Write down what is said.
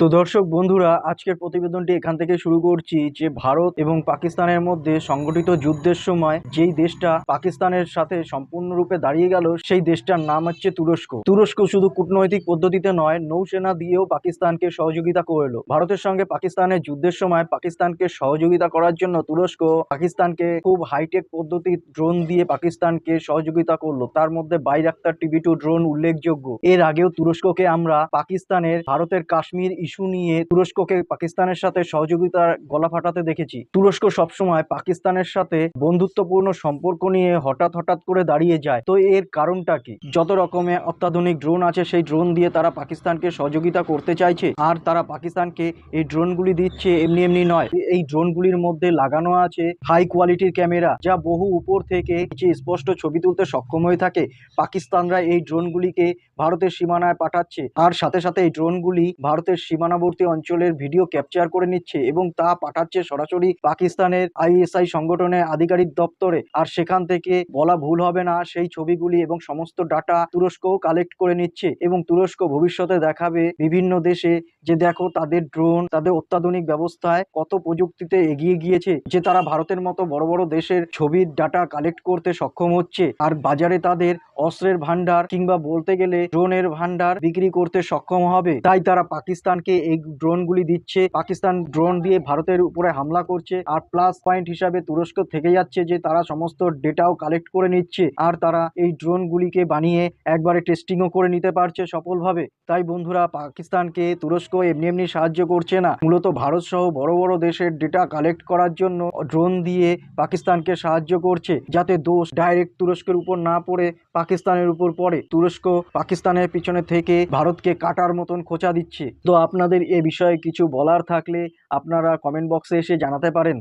তো দর্শক বন্ধুরা, আজকের প্রতিবেদনটি এখান থেকে শুরু করছি যে ভারত এবং পাকিস্তানের মধ্যে সংগঠিত যুদ্ধের সময় যেই দেশটা পাকিস্তানের সাথে সম্পূর্ণরূপে দাঁড়িয়ে গেল, সেই দেশটার নাম হচ্ছে তুরস্ক। তুরস্ক শুধু কূটনৈতিক পদ্ধতিতে নয়, নৌসেনা দিয়েও পাকিস্তানকে সহযোগিতা করল। ভারতের সঙ্গে পাকিস্তানের যুদ্ধের সময় পাকিস্তানকে সহযোগিতা করার জন্য তুরস্ক পাকিস্তানকে খুব হাইটেক পদ্ধতি ড্রোন দিয়ে পাকিস্তানকে সহযোগিতা করল। তার মধ্যে বাইরাক্তার টিভি টু ড্রোন উল্লেখযোগ্য। এর আগেও তুরস্ককে আমরা পাকিস্তানের, ভারতের কাশ্মীর ইস্যু নিয়ে তুরস্ককে পাকিস্তানের সাথে সহযোগিতার গলা ফাটাতে দেখেছি। তুরস্ক সবসময় পাকিস্তানের সাথে বন্ধুত্বপূর্ণ সম্পর্ক নিয়ে হঠাৎ হঠাৎ করে দাঁড়িয়ে যায়। তো এর কারণটা কি? যত রকমের অত্যাধুনিক ড্রোন আছে, সেই ড্রোন দিয়ে তারা পাকিস্তানকে সহযোগিতা করতে চাইছে। আর তারা পাকিস্তানকে এই ড্রোনগুলি দিচ্ছে এমনি এমনি নয়। এই ড্রোনগুলির মধ্যে লাগানো আছে হাই কোয়ালিটির ক্যামেরা, যা বহু উপর থেকে স্পষ্ট ছবি তুলতে সক্ষম হয়ে থাকে। পাকিস্তানরা এই ড্রোনগুলিকে ভারতের সীমানায় পাঠাচ্ছে। আর সাথে সাথে এই ড্রোনগুলি ভারতের সীমানাবর্তী অঞ্চলের ভিডিও ক্যাপচার করে নিচ্ছে এবং তা পাঠাচ্ছে সরাসরি পাকিস্তানের আইএসআই সংগঠনের আধিকারিক দপ্তরে। আর সেখান থেকে বলা ভুল হবে না, সেই ছবিগুলি এবং সমস্ত ডাটা তুরস্কও কালেক্ট করে নিচ্ছে এবং তুরস্ক ভবিষ্যতে দেখাবে বিভিন্ন দেশে যে দেখো তাদের ড্রোন, তাদের অত্যাধুনিক ব্যবস্থায় কত প্রযুক্তিতে এগিয়ে গিয়েছে, যে তারা ভারতের মতো বড় বড় দেশের ছবির ডাটা কালেক্ট করতে সক্ষম হচ্ছে। আর বাজারে তাদের অস্ত্রের ভান্ডার কিংবা বলতে গেলে ড্রোনের ভান্ডার বিক্রি করতে সক্ষম হবে। তাই তারা পাকিস্তানকে এই ড্রোনগুলি দিচ্ছে। পাকিস্তান ড্রোন দিয়ে ভারতের উপরে হামলা করছে আর প্লাস পয়েন্ট হিসাবে তুরস্ক থেকে যাচ্ছে যে তারা সমস্ত ডেটাও কালেক্ট করে নিচ্ছে। আর তারা এই ড্রোনগুলিকে বানিয়ে একবারে টেস্টিংও করে নিতে পারছে সফলভাবে। তাই বন্ধুরা, পাকিস্তানকে তুরস্ক এমনি এমনি সাহায্য করছে না। মূলত ভারত সহ বড় বড় দেশের ডেটা কালেক্ট করার জন্য ড্রোন দিয়ে পাকিস্তানকে সাহায্য করছে। যাতে দোষ ডাইরেক্ট তুরস্কের উপর না পড়ে, পাকিস্তানের উপর পড়ে। তুরস্ক পাকিস্তানের পিছনে থেকে ভারতকে কাটার মতন খোঁচা দিচ্ছে। তো আপনাদের এ বিষয়ে কিছু বলার থাকলে আপনারা কমেন্ট বক্সে এসে জানাতে পারেন।